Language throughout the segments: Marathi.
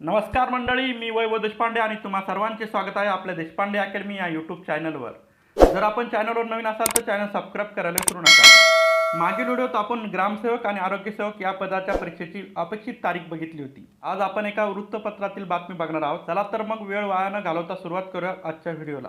नमस्कार मंडळी मी वैभव देशपांडे आणि तुम्हा सर्वांचे स्वागत आहे आपल्या देशपांडे अकॅडमी या यूट्यूब चॅनलवर. जर आपण चॅनलवर नवीन असाल तर चॅनल सबस्क्राईब करायला विसरू नका. मागील व्हिडिओत आपण ग्रामसेवक आणि आरोग्यसेवक या पदाच्या परीक्षेची अपेक्षित तारीख बघितली होती. आज आपण एका वृत्तपत्रातील बातमी बघणार आहोत. चला तर मग वेळ वाया न घालवता सुरुवात करूया आजच्या व्हिडिओला.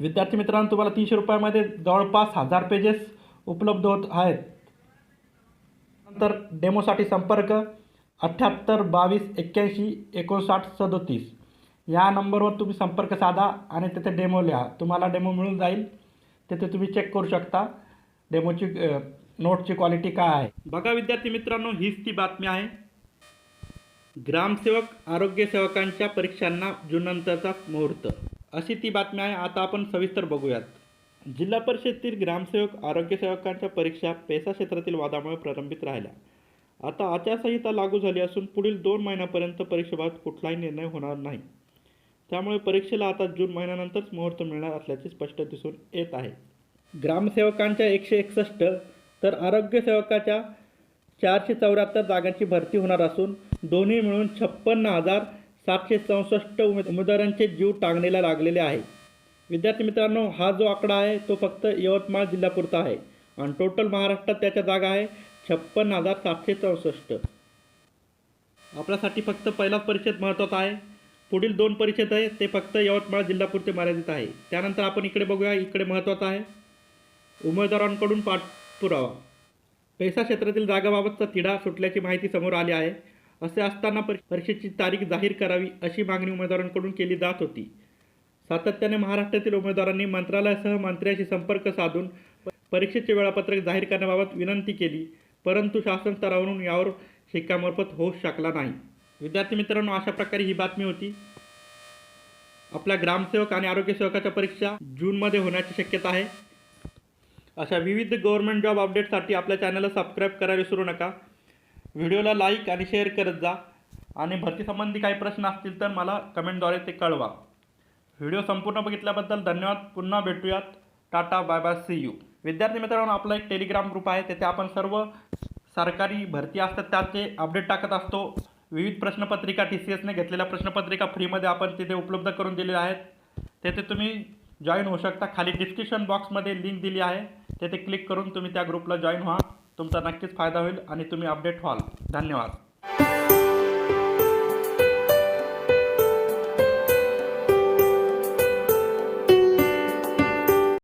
विद्यार्थी मित्रांनो तुम्हाला तीनशे रुपयामध्ये जवळपास हजार पेजेस उपलब्ध होत आहेत. नंतर डेमोसाठी संपर्क अठ्ठ्याहत्तर बावीस एक्क्याऐंशी एकोणसाठ सदोतीस. या नंबरवर तुम्ही संपर्क साधा आणि तिथे डेमो लिहा. तुम्हाला डेमो मिळून जाईल. तिथे तुम्ही चेक करू शकता डेमोची नोटची क्वालिटी काय आहे. बघा विद्यार्थी मित्रांनो हीच ती बातमी आहे. ग्रामसेवक आरोग्य सेवकांच्या परीक्षांना जुनंतरचा मुहूर्त. अशी ती बातमी आहे आता आपण सविस्तर बघूयात. जिल्हा परिषदेतील ग्रामसेवक आरोग्यसेवकांच्या परीक्षा पेसा क्षेत्रातील वादामुळे प्रलंबित राहिल्या. आता आचारसंहिता लागू झाली असून पुढील दोन महिन्यापर्यंत परीक्षेबाबत कुठलाही निर्णय होणार नाही. त्यामुळे परीक्षेला आता जून महिन्यानंतरच मुहूर्त मिळणार असल्याचे स्पष्ट दिसून येत आहे. ग्रामसेवकांच्या एकशे एकसष्ट तर आरोग्यसेवकाच्या चारशे चौऱ्याहत्तर जागांची भरती होणार असून दोन्ही मिळून छप्पन्न हजार सातशे चौसष्ट उमेद उमेदवारांचे जीव टांगणीला लागलेले आहे. विद्यार्थी मित्रांनो हा जो आकडा आहे तो फक्त यवतमाळ जिल्ह्यापुरता आहे. आणि टोटल महाराष्ट्रात त्याच्या जागा आहे छप्पन्न हजार सातशे चौसष्ट. आपल्यासाठी फक्त पहिलाच परिषद महत्त्वाचा आहे. पुढील दोन परिषद आहे ते फक्त यवतमाळ जिल्ह्यापुरते मर्यादित आहे. त्यानंतर आपण इकडे बघूया इकडे महत्त्वाचं आहे. उमेदवारांकडून पाठपुरावा. पैसा क्षेत्रातील जागाबाबतचा तिढा सुटल्याची माहिती समोर आली आहे. असे असताना परीक्षेची तारीख जाहीर करावी अशी मागणी उमेदवारांकडून केली जात होती. सातत्याने महाराष्ट्रातील उमेदवारांनी मंत्रालयासह मंत्र्यांशी संपर्क साधून परीक्षेचे वेळापत्रक जाहीर करण्याबाबत विनंती केली परंतु शासन स्तरावरून यावर शिक्कामार्फत होऊ शकला नाही. विद्यार्थी मित्रांनो अशा प्रकारे ही बातमी होती. आपल्या ग्रामसेवक आणि आरोग्य सेवकाच्या परीक्षा जूनमध्ये होण्याची शक्यता आहे. अशा विविध गव्हर्नमेंट जॉब अपडेटसाठी आपल्या चॅनलला सबस्क्राईब करायला विसरू नका. व्हिडिओला लाईक आणि शेअर करत जा. आणि भरतीसंबंधी काही प्रश्न असतील तर मला कमेंटद्वारे ते कळवा. व्हिडिओ संपूर्ण बघितल्याबद्दल धन्यवाद. पुन्हा भेटूयात. Tata bye bye see you विद्यार्थी मित्रांनो आपला एक टेलिग्राम ग्रुप आहे. तेथे आपण सर्व सरकारी भरती असतात त्याचे अपडेट टाकत असतो. विविध प्रश्नपत्रिका टी सी एसने घेतलेल्या प्रश्नपत्रिका फ्रीमध्ये आपण तिथे उपलब्ध करून दिलेल्या आहेत. तेथे तुम्ही जॉईन होऊ शकता. खाली डिस्क्रिप्शन बॉक्समध्ये लिंक दिली आहे. तेथे क्लिक करून तुम्ही त्या ग्रुपला जॉईन व्हा. तुमचा नक्कीच फायदा होईल आणि तुम्ही अपडेट व्हाल. धन्यवाद.